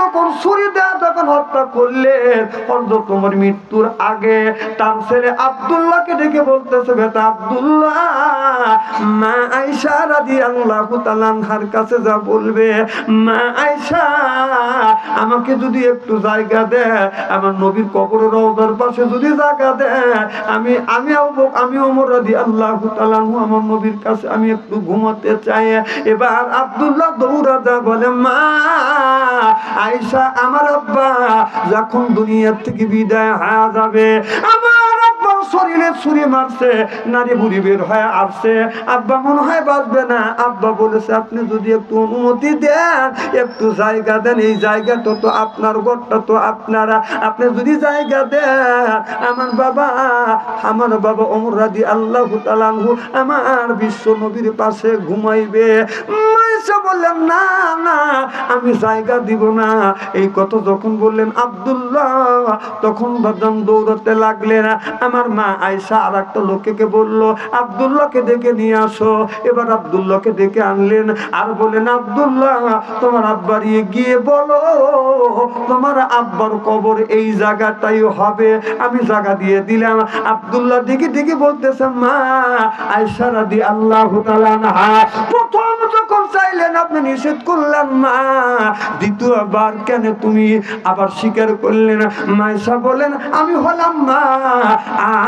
যখন ছুরি দেয়া যখন হত্যা করলেন হযরত ওমর মৃত্যুর আগে তার ছেলে আব্দুল্লাহকে ডেকে বলতেছে, বেটা আব্দুল্লাহ, মা আয়েশা রাদিয়াল্লাহু তাআলা আনহার কাছে যা বলবে, মা আয়েশা, আমাকে যদি একটু জায়গা দেয় আমার নবীর কবর রওজার পাশে যদি জায়গা দেয় আমি আমি আমি ওমর রাদিয়াল্লাহু তাআলা আমার নবীর কাছে আমি একটু ঘুমাতে চাই। এবার আব্দুল্লাহ দৌড়া যা বলে, মা আয়েশা আমার আব্বা যখন দুনিয়ার থেকে বিদায় হয়ে যাবে আমার শরীরে ছুরি মারছে, নারী বুড়ি বের হয়ে আসছে। আব্বা মনে হয় বাঁচবে না। আব্বা বলেছে, আপনি যদি একটু অনুমতি দেন, একটু জায়গা দেন, এই জায়গাটা তো আপনার, ঘরটা তো আপনারা। আপনি যদি জায়গা দেন, আমার বাবা আমার বাবা অমর রাদি আল্লাহ আমার বিশ্ব নবীর পাশে ঘুমাইবে। বললেন, না না, আমি জায়গা দিব না। এই কথা যখন বললেন আব্দুল্লাহ, তখন বাদাম দৌড়াতে লাগলেন। আমার মা আয়সা আর একটা লোকেকে বলল, আব্দুল্লাহকে ডেকে নিয়ে আসো। এবার আব্দুল্লাহকে ডেকে আনলেন আর বলেন আব্দুল্লাহ, তোমার আব্বার গিয়ে বলো, তোমার আব্বার কবর এই জায়গাটাই হবে। আমি জায়গা দিয়ে দিলাম। আব্দুল্লাহ দিকে দিকে বলতেছে, মা আয়সা রাদি আল্লাহ প্রথম যখন চাইলেন আপনি নিষেধ করলেন, মা, দ্বিতীয়বার কেন তুমি আবার স্বীকার করলেন? মাইসা বলেন আমি হলাম মা,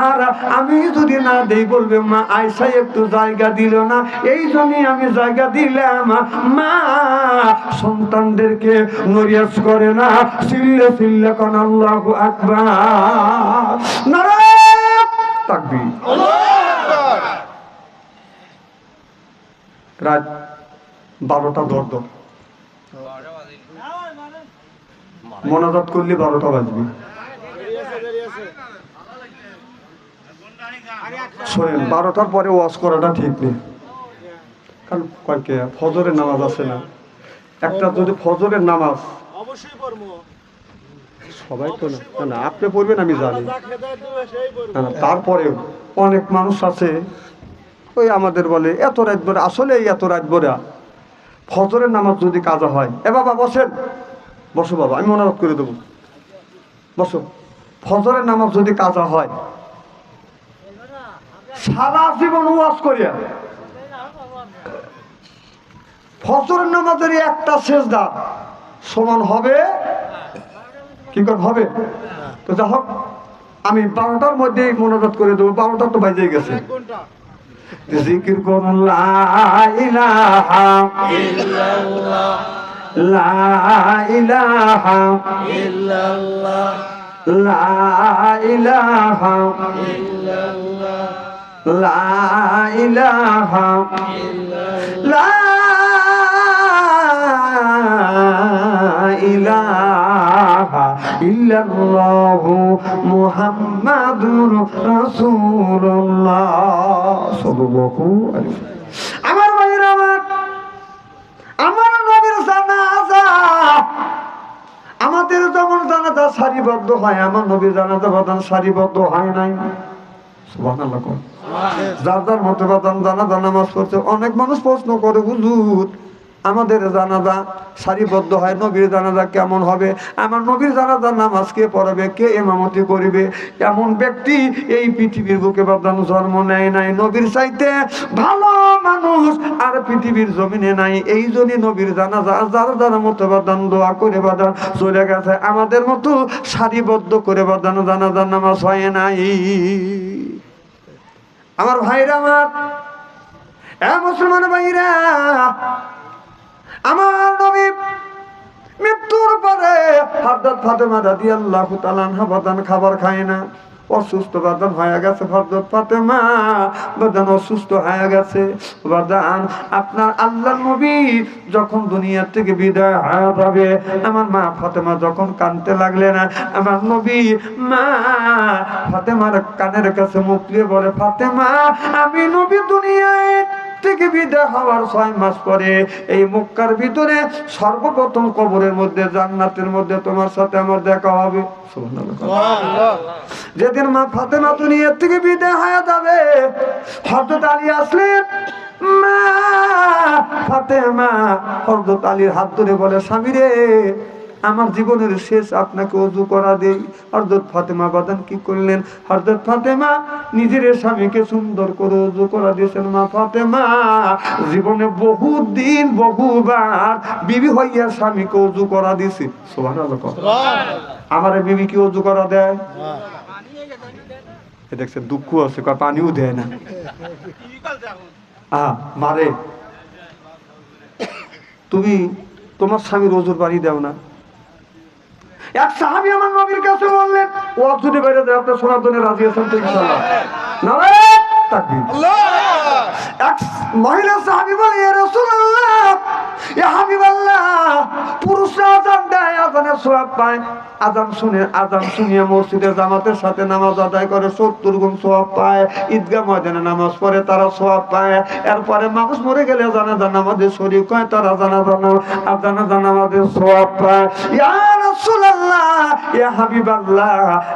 আর আমি যদি না দেই বলবে, মা, আয়সা একটু জায়গা দিল না। এই জন্যই আমি জায়গা দিলাম। মা, সন্তানদেরকে নরিয়াজ করে না। সিল্লে সিল্লে কোন, আল্লাহ আকবার। মনাজাত করলে বারোটা বাজবে। শোনেন বারোটার পরে ওয়াশ করাটা ঠিক নেই। কারণ কয়েকে ফজরের নামাজ আছে না? একটা যদি ফজরের নামাজ সবাই তো না। না, আপনি পড়বেন আমি জানি। না না তারপরেও অনেক মানুষ আছে ওই আমাদের বলে এত রাত ভরে আসলে এই এত রাত ভরে ফজরের নামাজ যদি কাজা হয় এ বাবা বসেন। বসো বাবা আমি অনুরোধ করে দেবো। বসো। ফজরের নামাজ যদি কাজা হয় সারা জীবন ওয়াজ করিয়া ফজরের নামাজের একটা শেষ দা সমান হবে? কি করে হবে? তো যা হোক আমি বারোটার মধ্যে মনোরোধ করে দেবো বারোটা তো বাজে গেছে। জিকির করুন ইল্লাল্লাহ। ইল্লাল্লাহ লা ইলাহা ইল্লাল্লাহ লা ইলাহা লা ইলাহা ইল্লাল্লাহু মুহাম্মাদুর রাসূলুল্লাহ সাল্লাল্লাহু আলাইহি আমার আমাদের যেমন জানাজা সারিবদ্ধ হয়, আমার নবীর জানাজা বাদান সারিবদ্ধ হয় নাই। যার যার মতো দানা দানা মাস করছে অনেক মানুষ প্রশ্ন করে হুজুর আমাদের জানাজা সারিবদ্ধ হয়, নবীর জানাজা কেমন হবে? আমার নবীর জানাজা নামাজ কে পড়াবে, কে এমামতি করিবে? এমন ব্যক্তি এই পৃথিবীর বুকে বাদান জন্ম নেয় নাই। নবীর চাইতে ভালো মানুষ আর পৃথিবীর জমিনে নাই। এই জন্যই নবীর জানাজা যার যার মতো বাদান দোয়া করে বাদান চলে গেছে। আমাদের মতো সারিবদ্ধ করে বাদান জানাজার নামাজ হয় নাই। আমার ভাইরা আমার, এ মুসলমান ভাইরা আমার নবী মৃত্যুর পরে হাদ্দাত ফাতেমা রাদি আল্লাহ খাবার খায় না। অসুস্থ বাদান হয়ে গেছে হরদত ফাতেমা। বাদান অসুস্থ হয়ে গেছে। বাদান, আপনার আল্লাহ নবী যখন দুনিয়া থেকে বিদায় হয়ে যাবে, আমার মা ফাতেমা যখন কানতে লাগলেন আমার নবী মা ফাতেমার কানের কাছে মুখ দিয়ে বলে, ফাতেমা, আমি নবী দুনিয়ায় থেকে বিদায় হওয়ার ছয় মাস পরে এই মক্কার ভিতরে সর্বপ্রথম কবরের মধ্যে জান্নাতের মধ্যে তোমার সাথে আমার দেখা হবে। যেদিন মা ফাতেমা দুনিয়ার থেকে বিদায় হয়ে যাবে হজরত আলী আসলেন মা ফাতেমা হজরত আলীর হাত ধরে বলে স্বামী রে আমার জীবনের শেষ আপনাকে অজু করা দেই। হরদত ফাতেমা বাদান কি করলেন? হরদত ফাতেমা নিজের স্বামীকে সুন্দর করে অজু করা দিয়েছেন। মা ফাতেমা জীবনে বহু দিন বহুবার বিবি হইয়া স্বামীকে অজু করা সোহান আমার বিবি কি অজু করা দেয়? দেখছে দুঃখ আছে পানিও দেয় না। আহ মারে তুমি তোমার স্বামীর ওজুর বাড়ি দাও না। এক সাহাবি আমার নবীর কাছে বললেন ও যদি বাইরে দেয় আপনার শোনার জন্য রাজি আছেন তো ইনশাল্লাহ নারায়ণ তাকবীর। এক মহিলা সাহাবি বলে ইয়া রাসূলুল্লাহ ইয়া হাবিবাল্লাহ পুরুষরা আযান দেয় সওয়াব পায়। আযান শুনে আযান শুনিয়ে মসজিদে জামাতের সাথে নামাজ আদায় করে 70 গুণ সওয়াব পায়। ঈদগাহ ময়দানে নামাজ পড়ে তারা সওয়াব পায়। এরপরে মানুষ মরে গেলে জানাজা নামাজে শরীক হয় তারা জানাজা নাম আর জানাজা নামাজের সওয়াব পায়। ইয়া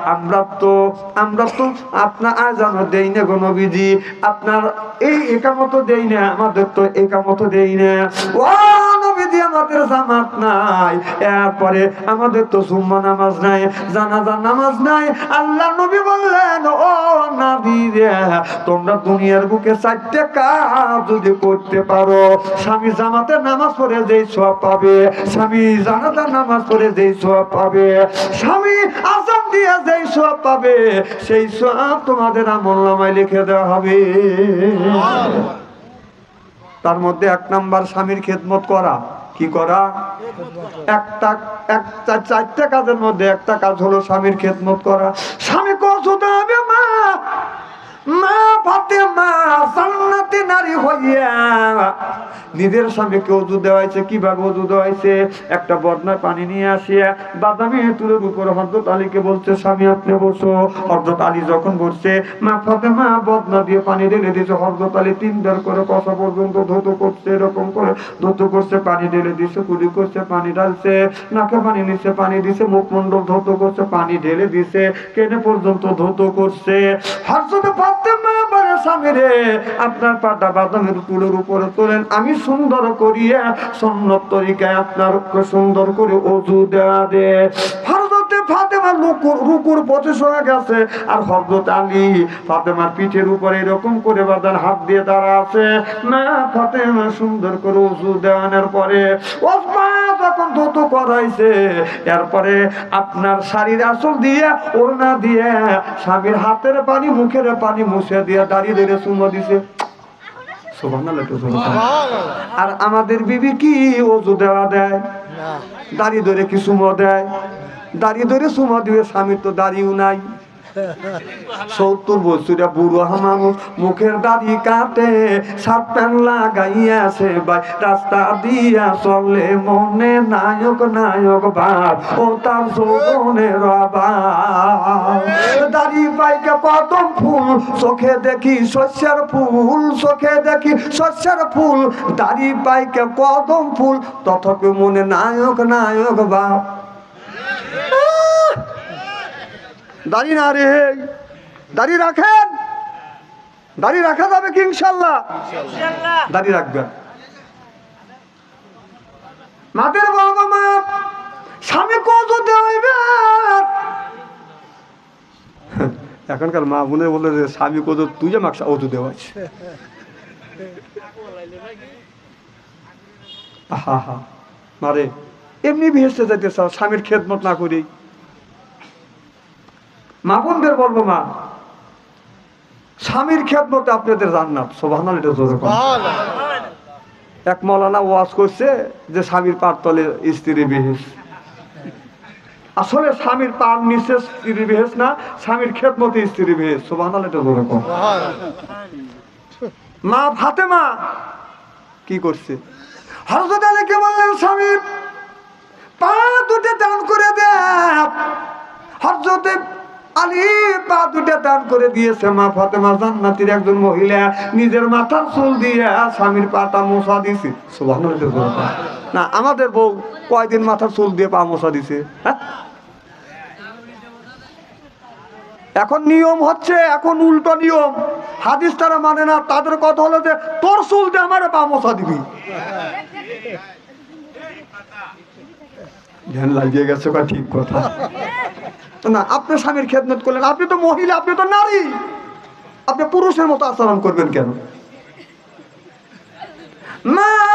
আমরা তো আমরা তো আপনার না আপনার এই একামত দেই না, আমাদের তো একামত দেই না। আমাদের জামাত নাই। এরপরে আমাদের তো সুম্মা নামাজ নাই জানাজা নামাজ নাই। আল্লাহ নবী বললেন ও নবী রে তোমরা দুনিয়ার বুকে চারটে কাজ যদি করতে পারো স্বামী জামাতের নামাজ পড়ে যেই সব পাবে স্বামী জানাজার নামাজ পড়ে যেই সব পাবে স্বামী আজান দিয়ে যেই সব পাবে সেই সব তোমাদের আমল নামায় লিখে দেওয়া হবে। তার মধ্যে এক নাম্বার স্বামীর খেদমত করা। কি করা? একটা একটা, চারটা কাজের মধ্যে একটা কাজ হলো স্বামীর খেদমত করা। স্বামী কষ্ট হবে মা মা ফাতে মা জান্নাতি নারী হইয়া। নিজের স্বামীকে অজু দেওয়াইছে কীভাবে দেওয়াইছে? একটা পানি নিয়ে আসিয়া বাদামি উপর হজরত আলীকে বলছে, স্বামী, আপনি বসো। হজরত আলী যখন বসছে মা ফাতেমা, বদনা দিয়ে পানি ঢেলে হজরত আলী করে কষা পর্যন্ত ধৌত করছে, এরকম করে ধৌত করছে, পানি ঢেলে দিছে কুড়ি করছে, পানি ঢালছে, নাকে পানি নিচ্ছে পানি দিছে মুখমন্ডল ধৌত করছে, পানি ঢেলে দিছে কেনে পর্যন্ত ধৌত করছে? আপনার পাটা বাদামের তুলের উপরে তোলেন। আমি সুন্দর করিয়া সন্ন্যত তরিকায় আপনার সুন্দর করে অজু দেওয়া দে রুকুর গেছে। আর হরদত আলী ফাতেমার পিঠের উপরে এরকম করে বাদান হাত দিয়ে দাঁড়া আছে। না, ফাতেমা সুন্দর করে অজু দেওয়ানোর পরে যখন ধুতো করাইছে। এরপরে আপনার শাড়ির আসল দিয়ে ওড়না দিয়ে স্বামীর হাতের পানি মুখের পানি মুছে দিয়ে দাঁড়িয়ে ধরে সুমো দিছে। আর আমাদের বিবি কি অজু দেওয়া দেয়? দাড়ি ধরে কি সুমো দেয়? দাড়ি ধরে সুমো দিবে স্বামীর তো দাড়িও নাই। সত্তর বছরিয়া বুড়ো মানুষ মুখের দাড়ি কাটে, সাত প্যান লাগাইয়াছে ভাই, রাস্তা দিয়া চলে মনে নায়ক নায়ক ভাব, ও তার যৌবনের অভাব। দাড়ি পাইকে কদম ফুল, চোখে দেখি শস্যের ফুল, চোখে দেখি শস্যের ফুল। দাড়ি পাইকে কদম ফুল, তথাপি মনে নায়ক নায়ক বাপ দাড়ি না রে দাড়ি রাখেন। দাড়ি রাখা যাবে কি ইনশাল্লাহ? দাড়ি রাখবেন। মাদের বাবা মা স্বামী কত দেবে এখনকার মা বোনের বলে যে স্বামী কত তুই যে মাকসা অজু দেওয়াছ হা হা মারে এমনি ভেসতে যাইতে চাও স্বামীর খেদমত না করি মা বোনদের বলব মা স্বামীর খেদমতে আপনাদের জান্নাত সোভানাল এটা জোরে কর। এক মৌলানা ওয়াজ করছে যে স্বামীর পার তলে স্ত্রী বেহেস। আসলে স্বামীর পার নিচে স্ত্রী বেহেস না স্বামীর খেদমতে স্ত্রী বেহেস। সোভানাল এটা জোরে কর। মা কি করছে? হরজত আলীকে বললেন স্বামী পা দুটো দান করে দে। হরজতে একজন মহিলা। নিজের মাথার দিয়ে স্বামীর না, আমাদের বউ কয়দিন মাথার চুল দিয়ে পা মশা দিছে? হ্যাঁ? এখন নিয়ম হচ্ছে, এখন উল্টো নিয়ম। হাদিস তারা মানে না, তাদের কথা হলো যে, তোর চুল দিয়ে আমার পা মশা দিবি। ধ্যান লাগিয়ে গেছে ঠিক কথা? না, আপনি স্বামীর খেদমত করলেন, আপনি তো মহিলা, আপনি তো নারী। আপনি পুরুষের মতো আচরণ করবেন কেন? মা!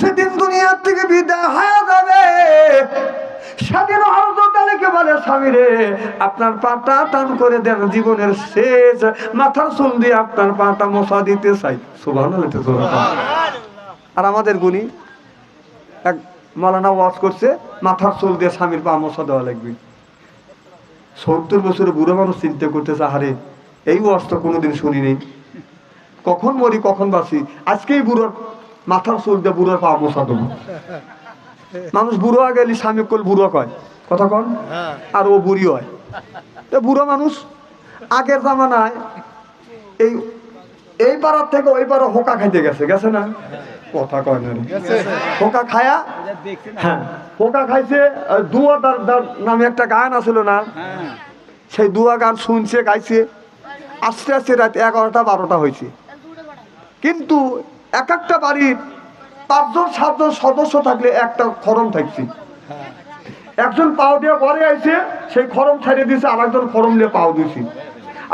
সেদিন দুনিয়া থেকে বিদায় হয়ে যাবে। সেদিন হযরত আলীকে বলে, স্বামী রে, আপনার পাটা টান করে দেন, জীবনের শেষ। মাথার চুল দিয়ে আপনার পাটা মশা দিতে চাই। বল। আর আমাদের গুণী, এক মৌলানা ওয়াজ করছে, মাথার চুল দিয়ে স্বামীর পা মশা দেওয়া লাগবে। সত্তর বছরের বুড়ো মানুষ চিন্তা করতেছে, আহারে, এই ওয়াজ তো কোনোদিন শুনি নেই। কখন মরি, কখন বাঁচি? আজকেই বুড়োর মাথার চুল দিয়ে বুড়োর পা মশা দেবো। মানুষ বুড়ো গেলে স্বামী কল বুড়ো কয়? কথা কন? আর ও বুড়ি হয়। বুড়ো মানুষ, আগের জামানায় এই এই পাড়ার থেকে ওই পাড়া হোকা খাইতে গেছে গেছে না? কথা কয় না। হোকা খায়া? হ্যাঁ হোকা খাইছে দুয়া দার দার নামে একটা গান আছিল না? সেই দুয়া গান শুনছে গাইছে। আস্তে আস্তে রাত এগারোটা বারোটা হয়েছে কিন্তু এক একটা বাড়ির পাঁচজন সাতজন সদস্য থাকলে একটা খরম থাকছে। একজন পাও দিয়ে ঘরে আইছে সেই খরম ছাড়িয়ে দিছে আর একজন খরম নিয়ে পাও দিছে।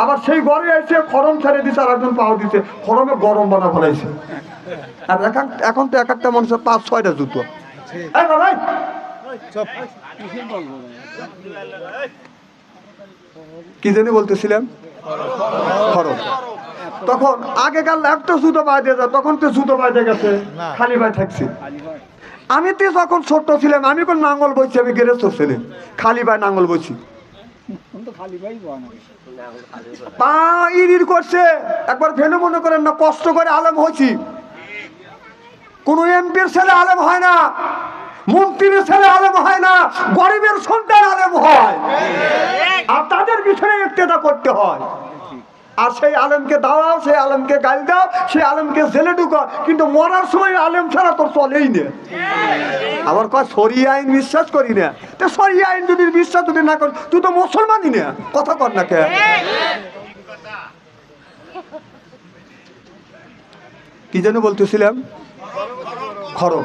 আবার সেই ঘরে আইছে খরম ছাড়িয়ে দিছে আর একজন পাও দিছে খরমে গরম বানা ফেলাইছে। আর এখন এখন তো এক একটা মানুষের পাঁচ ছয়টা জুতো। কি জানি বলতেছিলাম? খরচ। তখন আগেকার একটা জুতো দিয়ে যায় তখন তো জুতো দিয়ে গেছে খালি পাই থাকছি। আমি তো যখন ছোট্ট ছিলাম আমি কোন নাঙ্গল বইছি আমি গেরে ছিলাম। খালি পায় নাঙ্গল বইছি। পা ইর ইর করছে। একবার ভেনু মনে করেন না কষ্ট করে আলম হয়েছি কোন এমপির ছেলে আলেম হয় না, মন্ত্রীর ছেলে আলেম হয় না, গরিবের সন্তান আলেম হয়। আর তাদের পিছনে ইক্তেদা করতে হয়। আর সেই আলেমকে দাওয়াও, সেই আলেমকে গাল দাও, সেই আলেমকে জেলে ঢুকো কিন্তু মরার সময় আলেম ছাড়া তোর চলেই না। আবার কয়, সরি আইন বিশ্বাস করি না। তো সরি আইন যদি বিশ্বাস যদি না কর, তুই তো মুসলমানই না। কথা কর না কে। কি যেন বলতেছিলাম? খরম।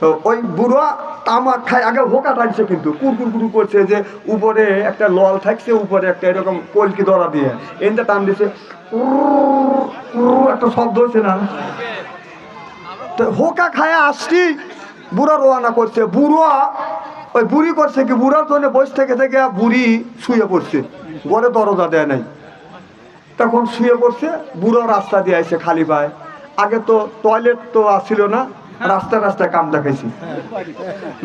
তো ওই বুড়া তামাক খায়, আগে হোকা থাকছে কিন্তু, কুরকুর কুরু করছে যে উপরে একটা লল থাকছে, উপরে একটা এরকম কলকি ধরা দিয়ে। এনটা টান দিছে একটা শব্দ হচ্ছে না? তো হোকা খায় আসছি, বুড়া রোয়ানা করছে। বুড়া ওই বুড়ি করছে কি, বুড়ার জন্য বসে থেকে থেকে বুড়ি শুয়ে পড়ছে, ঘরে দরজা দেয় নাই। তখন শুয়ে পড়ছে, বুড়ো রাস্তা দিয়ে আসছে খালি পায়। আগে তো টয়লেট তো আসছিল না রাস্তা রাস্তায় কাম দেখাইছি।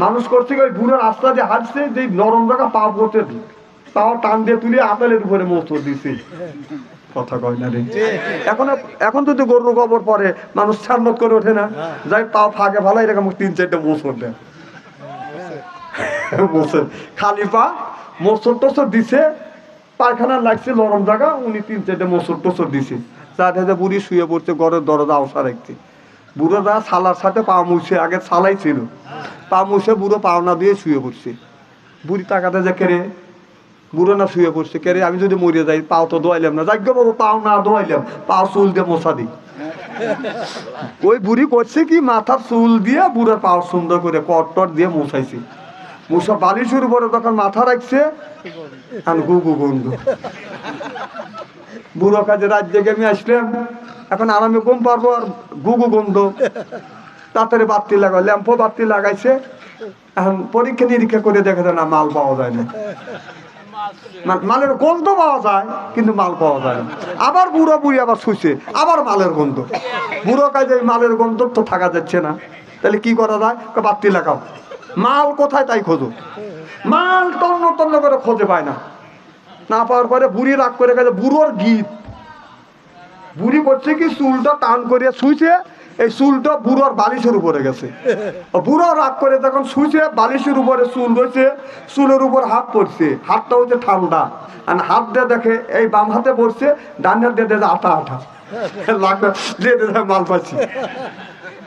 মানুষ করছে ওই বুড়ো রাস্তা দিয়ে হাঁটছে যে নরম জায়গা পা পড়তে তাও টান দিয়ে তুলে আপেলের উপরে মোচর দিছি। কথা কয় না রে। এখন এখন যদি গরু গোবর পরে মানুষ করে ওঠে না। যাই পাও ফাঁকে ভালো এরকম তিন চারটে খালি পা মোচর টোচর দিছে পায়খানা লাগছে নরম জায়গা, উনি তিন চারটে মোচর টোচর দিছে। যাতে যে বুড়ি শুয়ে পড়ছে, ঘরের দরজা আওসা রাখতে। বুড়োরা সালার সাথে পা মুছে আগে সালাই ছিল পা মুছে বুড়ো পাওনা দিয়ে শুয়ে পড়ছে। বুড়ি টাকাতে যে কেড়ে বুড়ো না শুয়ে পড়ছে কেড়ে আমি যদি মরে যাই, পাও তো দোয়াইলাম না। যাজ্ঞ বাবু, পাও না দোয়াইলাম পাও চুল দিয়ে মশা দিই ওই বুড়ি করছে কি, মাথার চুল দিয়ে বুড়োর পাও সুন্দর করে কটটর দিয়ে মশাইছে। বালিশের উপরে তখন মাথা রাখছে আর গু গু গন্ধ। বুড়ো কাজে রাত জেগে আমি আসলাম, এখন আরামে ঘুম পারব আর গুগু গন্ধ। তাড়াতাড়ি বাতি লাগাও, ল্যাম্পও বাতি লাগাইছে। এখন পরীক্ষা নিরীক্ষা করে দেখা না, মাল পাওয়া যায় না। মালের গন্ধ পাওয়া যায়, কিন্তু মাল পাওয়া যায় না। আবার বুড়ো বুড়ি আবার শুইছে, আবার মালের গন্ধ। বুড়ো কাজে মালের গন্ধ তো থাকা যাচ্ছে না। তাহলে কি করা যায়? বাতি লাগাও। মাল কোথায় তাই খোঁজো? মাল তন্ন তন্ন করে খোঁজে পায় না। না পাওয়ার পরে বুড়ি রাগ করে গেছে, বুড়োর গীত বুড়ি করছে কি, চুলটা টান করে শুইছে। এই চুলটা বুড়োর বালিশের উপরে গেছে। বুড়ো রাগ করে যখন শুইছে, বালিশের উপরে চুল রয়েছে, চুলের উপর হাত পড়ছে। হাতটা হচ্ছে ঠান্ডা। আর হাত দিয়ে দেখে, এই বাম হাতে পড়ছে, ডান হাত দিয়ে দেখে আটা আটা। লাগবে, দিয়ে মাল পাচ্ছি।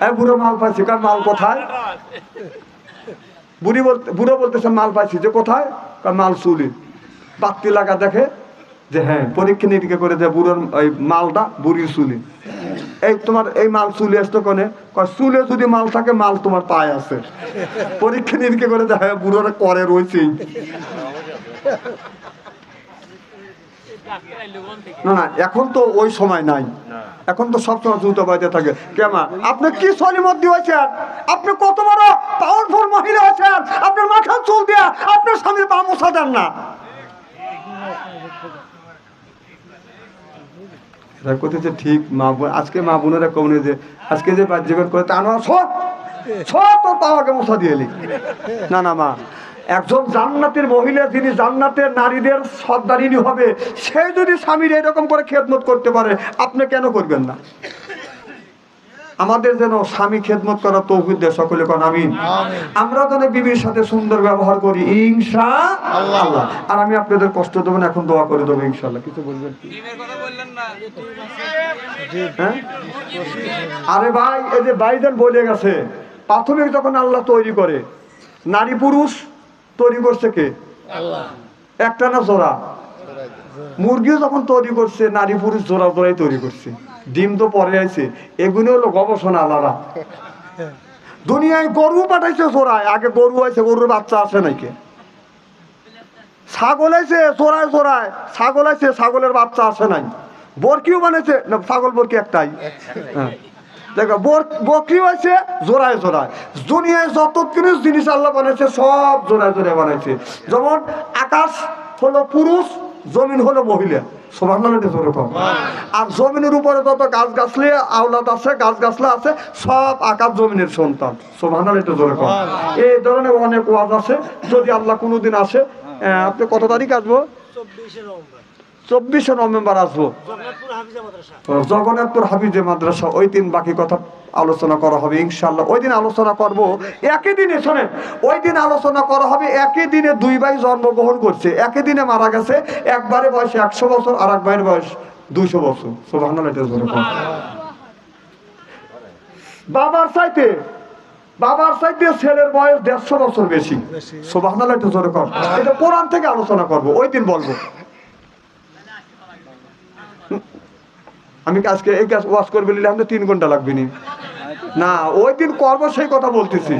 হ্যাঁ বুড়ো মাল পাচ্ছি, কারণ মাল কোথায়? বুড়ি বলতে, বুড়ো বলতেছে মাল পাইছি যে কোথায়? মাল চুলি বাত্তি লাগা দেখে যে হ্যাঁ পরীক্ষা নিরীক্ষা করে যে বুড়োর ওই মালটা, বুড়ির চুলি এই তোমার এই মাল চুলি আসতো কোনে? চুলে যদি মাল থাকে, মাল তোমার পায়ে আছে। পরীক্ষা নিরীক্ষা করে যে হ্যাঁ বুড়োর করে রয়েছেই না না এখন তো ওই সময় নাই। এখন তো সবসময় জুতো বাইতে থাকে। কেমা আপনি কি সলিমত আপনি কত বড় পাওয়ারফুল মহিলা আছেন? আপনার মাথা চুল দিয়া আপনার স্বামীর পা দেন না। এরা করতেছে ঠিক মা বোন আজকে মা বোনেরা কমনে যে আজকে যে বাহ্যবের করে তা নয় সব সব তোর পাওয়াকে মশা দিয়ে না না মা একজন জান্নাতের মহিলা যিনি জান্নাতের নারীদের সর্দারিনী হবে সে যদি স্বামীর এরকম করে খেদমত করতে পারে আপনি কেন করবেন না? আমাদের যেন স্বামী খেদমত করা তৌফিক দেয় সকলে কোন আমিন। আমরা যেন বিবির সাথে সুন্দর ব্যবহার করি ইনশা আল্লাহ। আর আমি আপনাদের কষ্ট দেবো না এখন দোয়া করে দেবো ইনশাল্লাহ কিছু বলবেন? হ্যাঁ? আরে ভাই এই যে বাইজান বলে গেছে প্রাথমিক যখন আল্লাহ তৈরি করে নারী পুরুষ তৈরি করছে কে? একটা না জোড়া? মুরগিও যখন তৈরি করছে নারী পুরুষ জোড়া জোড়াই তৈরি করছে। ডিম তো পরে আছে এগুলো হলো গবেষণা আলাদা। দুনিয়ায় গরু পাঠাইছে জোড়ায় আগে গরু আছে গরুর বাচ্চা আসে নাকি? ছাগল আছে চোরায় চোরায় ছাগল আছে ছাগলের বাচ্চা আছে নাই। বরকিও বানাইছে না ছাগল বরকি একটাই। হ্যাঁ। দেখো বকরিও আছে জোড়ায় জোড়ায়। দুনিয়ায় যত জিনিস জিনিস আল্লাহ বানাইছে, সব জোড়ায় জোড়ায় বানাইছে। যেমন আকাশ হলো পুরুষ, জমিন হলো মহিলা। সবার নামে আর জমিনের উপরে যত গাছ গাছলে আওলাদ আছে গাছ গাছলা আছে, সব আকাশ জমিনের সন্তান। সোভানাল এটা এই ধরনের অনেক ওয়াজ আছে। যদি আল্লাহ কোনোদিন আসে আপনি কত তারিখ আসব? চব্বিশে নভেম্বর। চব্বিশে নভেম্বর আসব। জগন্নাথপুর হাফিজা মাদ্রাসা। ওই দিন বাকি কথা আলোচনা করা হবে ইনশাল্লাহ ওই দিন আলোচনা করব একই দিনে শোনেন ওই দিন আলোচনা করা হবে একই দিনে দুই ভাই জন্মগ্রহণ করছে একই দিনে মারা গেছে একবারে বয়স একশো বছর আর এক ভাইয়ের বয়স দুইশো বছর। সোভান্ন বাবার চাইতে বাবার চাইতে ছেলের বয়স দেড়শো বছর বেশি। জোরে কর। এটা কোরআন থেকে আলোচনা করব ওই দিন বলব। আমি আজকে এই কাজ ওয়াশ করবে নিলে আমাদের তিন ঘণ্টা লাগবে নি? না, ওই দিন করব সেই কথা বলতেছি।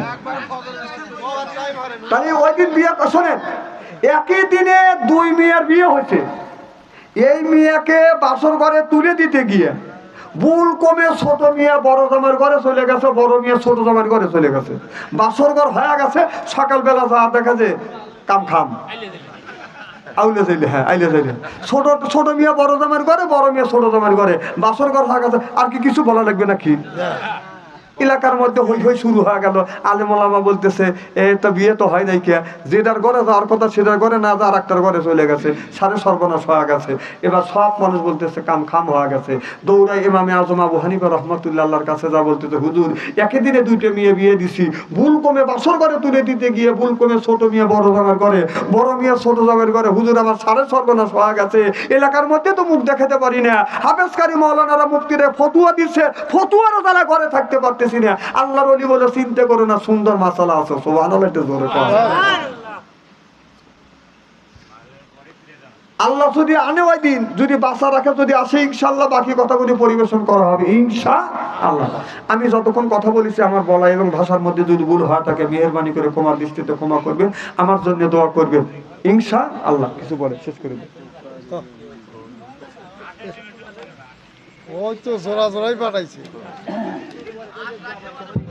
তাহলে ওই দিন বিয়ে শোনেন, একই দিনে দুই মেয়ের বিয়ে হয়েছে। এই মেয়েকে বাসর ঘরে তুলে দিতে গিয়ে বুল কমে ছোট মেয়ে বড় জামার ঘরে চলে গেছে, বড় মেয়ে ছোট জামার ঘরে চলে গেছে। বাসর ঘর হয়ে গেছে, সকালবেলা যা দেখা যে কাম খাম আউলে যাইলে হ্যাঁ আইলে যাইলে। ছোট ছোট মেয়ে বড় জামার ঘরে, বড় মেয়ে ছোট জামার ঘরে। বাসর ঘর থাকা আর কি কিছু বলা লাগবে নাকি? এলাকার মধ্যে হই হই শুরু হয়ে গেল। আলেমলামা বলতেছে, এ, তো বিয়ে তো হয় নাই কে? যেটার ঘরে যাওয়ার কথা সেটার ঘরে না যা আর একটার ঘরে চলে গেছে। সাড়ে সর্বনাশ হয়ে গেছে। এবার সব মানুষ বলতেছে, কাম খাম হয়ে গেছে। দৌড়াই ইমামে আজম আবু হানিফা রহমতুল্লাহ আল্লাহর কাছে যা বলতেছে, হুজুর একই দিনে দুইটা মেয়ে বিয়ে দিছি। ভুল কমে বাসর ঘরে তুলে দিতে গিয়ে ভুল কমে ছোট মেয়ে, বড় জামার ঘরে। বড় মেয়ে, ছোট জামার ঘরে। হুজুর, আমার সাড়ে সর্বনাশ হয়ে গেছে। এলাকার মধ্যে তো মুখ দেখাতে পারি না। হাফেজকারী মৌলানারা মুক্তিরে ফতুয়া দিচ্ছে। ফতুয়ারও তারা ঘরে থাকতে পারতেছি না আল্লাহর অলি বলে চিন্তা করো না সুন্দর মাসালা আছে একটু জোরে আল্লাহ যদি আনে ওই দিন যদি বাসা রাখে যদি আসে ইনশাল্লাহ বাকি কথাগুলি পরিবেশন করা হবে ইনশা আল্লাহ আমি যতক্ষণ কথা বলেছি আমার বলা এবং ভাষার মধ্যে যদি ভুল হয় তাকে মেহরবানি করে ক্ষমার দৃষ্টিতে ক্ষমা করবে আমার জন্য দোয়া করবে ইনশা আল্লাহ কিছু বলে শেষ করে দেন ওই তো জোড়া জোড়াই পাঠাইছে। Thank you.